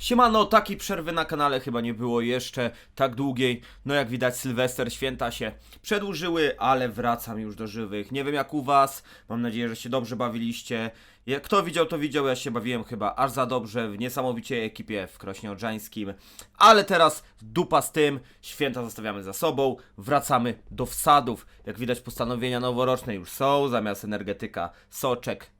Siemano, takiej przerwy na kanale chyba nie było jeszcze tak długiej. No jak widać Sylwester, święta się przedłużyły, ale wracam już do żywych. Nie wiem jak u was, mam nadzieję, że się dobrze bawiliście. Kto widział, to widział, ja się bawiłem chyba aż za dobrze w niesamowicie ekipie w Krośnie Odrzańskim. Ale teraz dupa z tym, święta zostawiamy za sobą, wracamy do wsadów. Jak widać postanowienia noworoczne już są, zamiast energetyka soczek,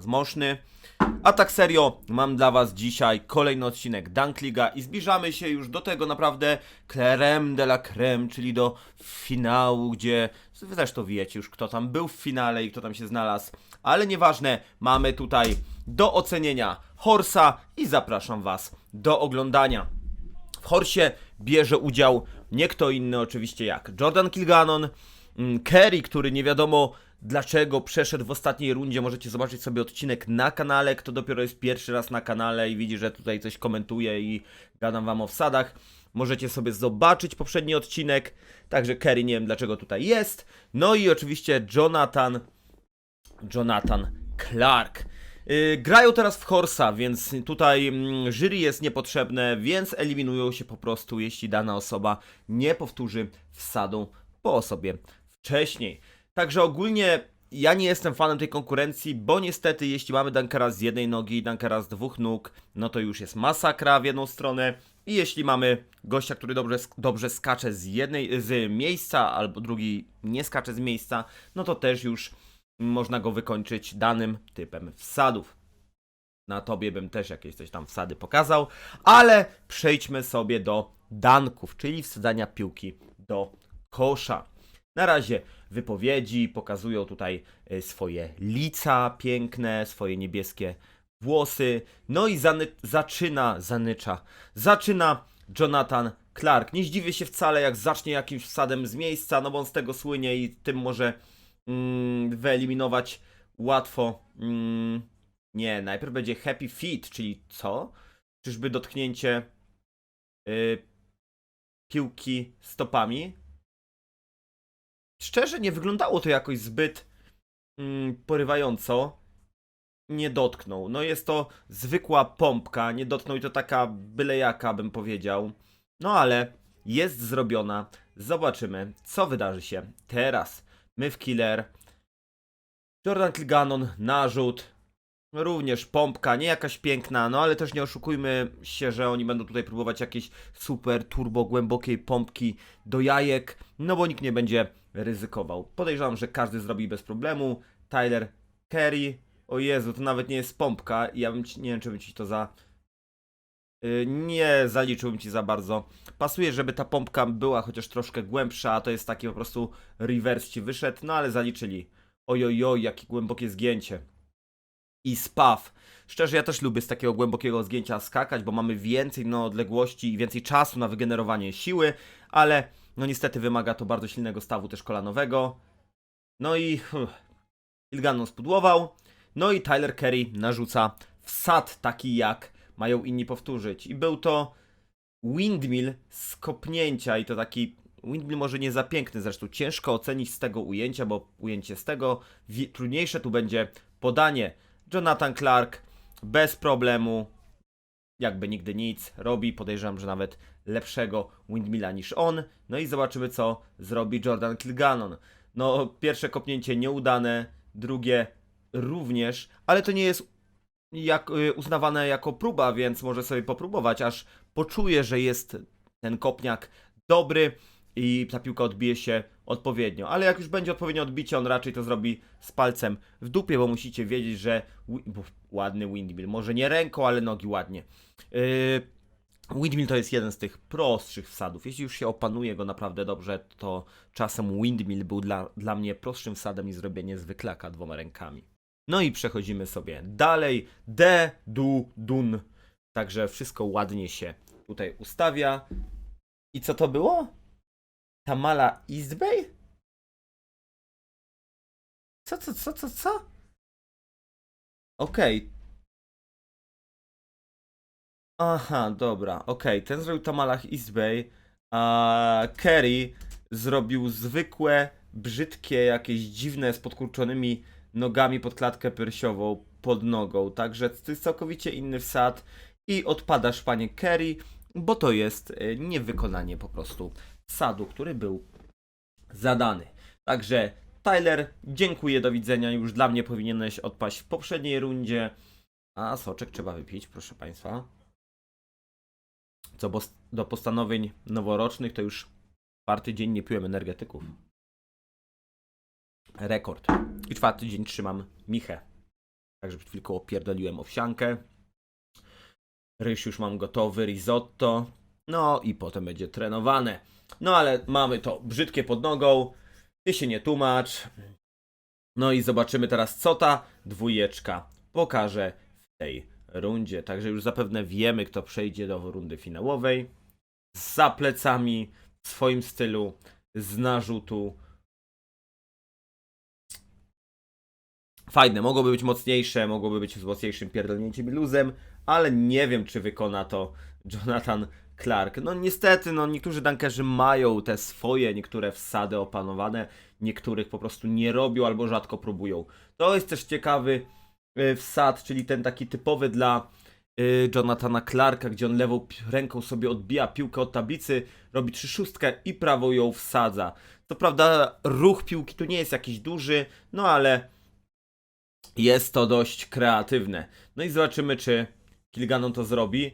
zmoszny. A tak serio, mam dla was dzisiaj kolejny odcinek Dunkliga i zbliżamy się już do tego naprawdę creme de la creme, czyli do finału, gdzie wy zresztą wiecie już kto tam był w finale i kto tam się znalazł, ale nieważne, mamy tutaj do ocenienia Horsa i zapraszam was do oglądania. W Horsie bierze udział nie kto inny oczywiście jak Jordan Kilganon, mm, Kerry, który nie wiadomo dlaczego przeszedł w ostatniej rundzie. Możecie zobaczyć sobie odcinek na kanale, kto dopiero jest pierwszy raz na kanale i widzi, że tutaj coś komentuje i gadam wam o wsadach. Możecie sobie zobaczyć poprzedni odcinek. Także Kerry nie wiem dlaczego tutaj jest. No i oczywiście Jonathan Jonathan Clark. Yy, grają teraz w Horsa, więc tutaj mm, jury jest niepotrzebne, więc eliminują się po prostu, jeśli dana osoba nie powtórzy wsadu po osobie wcześniej. Także ogólnie ja nie jestem fanem tej konkurencji, bo niestety jeśli mamy Dunkera z jednej nogi i Dunkera z dwóch nóg, no to już jest masakra w jedną stronę. I jeśli mamy gościa, który dobrze, dobrze skacze z jednej z miejsca, albo drugi nie skacze z miejsca, no to też już można go wykończyć danym typem wsadów. Na tobie bym też jakieś coś tam wsady pokazał, ale przejdźmy sobie do danków, czyli wsadzania piłki do kosza. Na razie wypowiedzi pokazują tutaj e, swoje lica piękne, swoje niebieskie włosy. No i zany- zaczyna, zanycza, zaczyna Jonathan Clark. Nie zdziwię się wcale, jak zacznie jakimś wsadem z miejsca, no bo on z tego słynie i tym może mm, wyeliminować łatwo. Mm, nie, najpierw będzie Happy Feet, czyli co? Czyżby dotknięcie y, piłki stopami? Szczerze, nie wyglądało to jakoś zbyt mm, porywająco. Nie dotknął. No jest to zwykła pompka, nie dotknął i to taka byle jaka bym powiedział. No ale jest zrobiona. Zobaczymy, co wydarzy się teraz. My w Killer. Jordan Kilganon, narzut. Również pompka, nie jakaś piękna, no ale też nie oszukujmy się, że oni będą tutaj próbować jakieś super turbo głębokiej pompki do jajek, no bo nikt nie będzie ryzykował. Podejrzewam, że każdy zrobi bez problemu. Tyler Kerry, o Jezu, to nawet nie jest pompka, ja bym ci, nie wiem czy bym ci to za... Yy, nie zaliczyłbym ci za bardzo. Pasuje, żeby ta pompka była chociaż troszkę głębsza, a to jest taki po prostu reverse ci wyszedł, no ale zaliczyli. Ojojoj, jakie głębokie zgięcie. I spaw. Szczerze, ja też lubię z takiego głębokiego zgięcia skakać, bo mamy więcej no, odległości i więcej czasu na wygenerowanie siły, ale no niestety wymaga to bardzo silnego stawu też kolanowego. No i Ilganon spudłował. No i Tyler Kerry narzuca wsad taki jak mają inni powtórzyć. I był to windmill z kopnięcia i to taki windmill może nie za piękny, zresztą ciężko ocenić z tego ujęcia, bo ujęcie z tego trudniejsze tu będzie podanie. Jonathan Clark bez problemu, jakby nigdy nic, robi, podejrzewam, że nawet lepszego windmilla niż on. No i zobaczymy, co zrobi Jordan Kilganon. No, pierwsze kopnięcie nieudane, drugie również, ale to nie jest jak, y, uznawane jako próba, więc może sobie popróbować, aż poczuje, że jest ten kopniak dobry i ta piłka odbije się odpowiednio. Ale jak już będzie odpowiednio odbicie, on raczej to zrobi z palcem w dupie, bo musicie wiedzieć, że ładny windmill, może nie ręką, ale nogi ładnie. Yy, windmill to jest jeden z tych prostszych wsadów. Jeśli już się opanuje go naprawdę dobrze, to czasem windmill był dla, dla mnie prostszym wsadem i zrobienie zwyklaka dwoma rękami. No i przechodzimy sobie dalej. D, du, dun. Także wszystko ładnie się tutaj ustawia. I co to było? Tamala East Bay? Co, co, co, co, co? Okej. Aha, dobra, okej. Ten zrobił Tamala East Bay, a Kerry zrobił zwykłe, brzydkie, jakieś dziwne, z podkurczonymi nogami pod klatkę piersiową. pod nogą, także to jest całkowicie inny wsad i odpadasz panie Kerry, bo to jest e, niewykonanie po prostu wsadu, który był zadany. Także Tyler, dziękuję, do widzenia. Już dla mnie powinieneś odpaść w poprzedniej rundzie. A soczek trzeba wypić, proszę Państwa. Co do postanowień noworocznych to już czwarty dzień nie piłem energetyków. Rekord. I czwarty dzień trzymam michę. Także przed chwilką opierdoliłem owsiankę. Ryż już mam gotowy, risotto. No i potem będzie trenowane. No ale mamy to brzydkie pod nogą. Ty się nie tłumacz. No i zobaczymy teraz, co ta dwójeczka pokaże w tej rundzie. Także już zapewne wiemy, kto przejdzie do rundy finałowej. Za plecami, w swoim stylu, z narzutu. Fajne, mogłoby być mocniejsze, mogłoby być z mocniejszym pierdolnięciem luzem, ale nie wiem, czy wykona to Jonathan Clark. No niestety, no niektórzy dankerzy mają te swoje niektóre wsady opanowane, niektórych po prostu nie robią albo rzadko próbują. To jest też ciekawy y, wsad, czyli ten taki typowy dla y, Jonathana Clarka, gdzie on lewą ręką sobie odbija piłkę od tablicy, robi trzy szóstkę i prawą ją wsadza. Co prawda ruch piłki tu nie jest jakiś duży, no ale jest to dość kreatywne. No i zobaczymy, czy Kilganon to zrobi.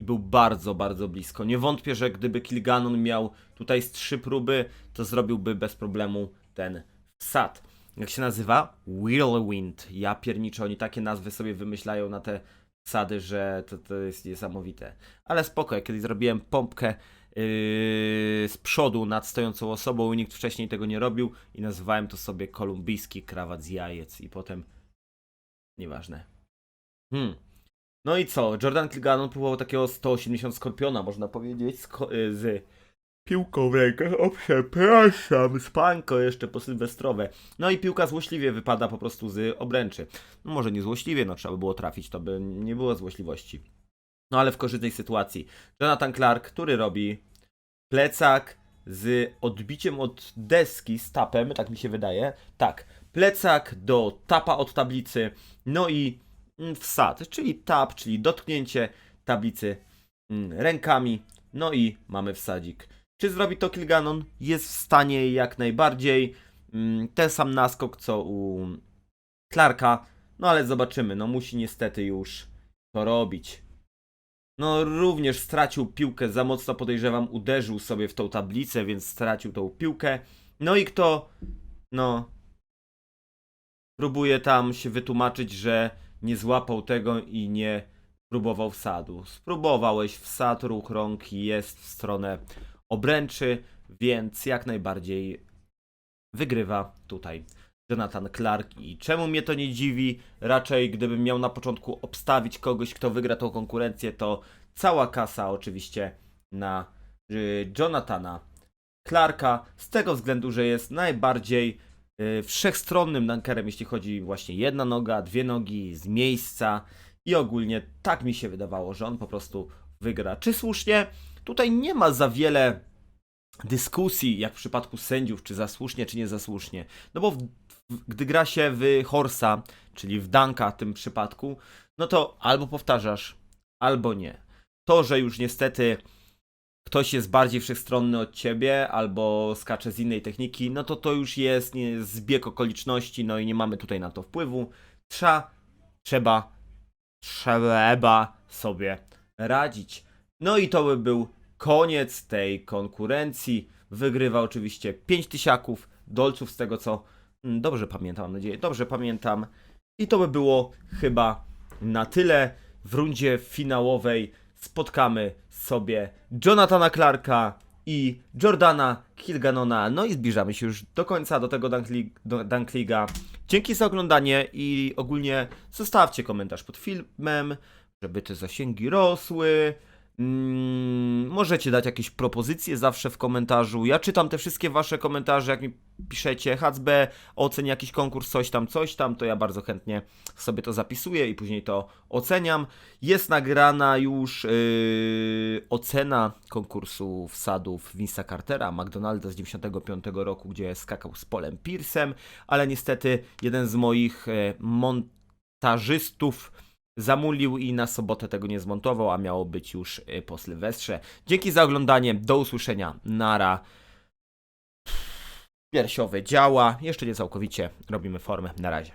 Był bardzo, bardzo blisko. Nie wątpię, że gdyby Kilganon miał tutaj z trzy próby, to zrobiłby bez problemu ten wsad. Jak się nazywa? Whirlwind. Ja pierniczę, oni takie nazwy sobie wymyślają na te wsady, że to, to jest niesamowite. Ale spoko, jak kiedyś zrobiłem pompkę yy, z przodu nad stojącą osobą i nikt wcześniej tego nie robił i nazywałem to sobie kolumbijski krawat z jajec i potem Nieważne. Hmm. No i co? Jordan Kilgannon próbował takiego 180 skorpiona, można powiedzieć, z, y, z piłką w rękach. O, przepraszam, spanko jeszcze po sylwestrowe. No i piłka złośliwie wypada po prostu z obręczy. No może nie złośliwie, no trzeba by było trafić, to by nie było złośliwości. No ale w korzystnej sytuacji. Jonathan Clark, który robi plecak z odbiciem od deski, z tapem, tak mi się wydaje. Tak, plecak do tapa od tablicy, no i wsad, czyli tap, czyli dotknięcie tablicy mm, rękami, no i mamy wsadzik. Czy zrobi to Kilganon? Jest w stanie jak najbardziej. Mm, Ten sam naskok co u Clarka, no ale zobaczymy, no musi niestety już to robić. No również stracił piłkę, za mocno podejrzewam, uderzył sobie w tą tablicę, więc stracił tą piłkę. No i kto, no, próbuje tam się wytłumaczyć, że nie złapał tego i nie próbował wsadu. Spróbowałeś wsad, ruch rąk jest w stronę obręczy, więc jak najbardziej wygrywa tutaj Jonathan Clark. I czemu mnie to nie dziwi? Raczej gdybym miał na początku obstawić kogoś, kto wygra tą konkurencję, to cała kasa oczywiście na y, Jonathana Clarka, z tego względu, że jest najbardziej wszechstronnym dunkerem, jeśli chodzi właśnie jedna noga, dwie nogi, z miejsca i ogólnie tak mi się wydawało, że on po prostu wygra. Czy słusznie? Tutaj nie ma za wiele dyskusji, jak w przypadku sędziów, czy zasłusznie, czy niezasłusznie. No bo w, w, gdy gra się w Horsa, czyli w Danka w tym przypadku, no to albo powtarzasz, albo nie. To, że już niestety ktoś jest bardziej wszechstronny od ciebie, albo skacze z innej techniki, no to to już jest nie, zbieg okoliczności, no i nie mamy tutaj na to wpływu. Trza, trzeba, trzeba sobie radzić. No i to by był koniec tej konkurencji. Wygrywa oczywiście 5 tysiaków dolców z tego co mm, dobrze pamiętam, mam nadzieję, dobrze pamiętam. I to by było chyba na tyle. W rundzie finałowej spotkamy sobie Jonathana Clarka i Jordana Kilganona. No i zbliżamy się już do końca do tego Dunkliga. Dzięki za oglądanie i ogólnie zostawcie komentarz pod filmem, żeby te zasięgi rosły. Mm, możecie dać jakieś propozycje zawsze w komentarzu. Ja czytam te wszystkie wasze komentarze, jak mi piszecie HB, oceń jakiś konkurs, coś tam, coś tam, to ja bardzo chętnie sobie to zapisuję i później to oceniam. Jest nagrana już yy, ocena konkursu wsadów Vince'a Cartera, McDonalda z 95 roku, gdzie skakał z Polem Piersem, ale niestety jeden z moich e, mon montażystów zamulił i na sobotę tego nie zmontował, a miało być już y, po Sylwestrze. Dzięki za oglądanie, do usłyszenia, nara. Piersiowe działa, jeszcze nie całkowicie, robimy formę, na razie.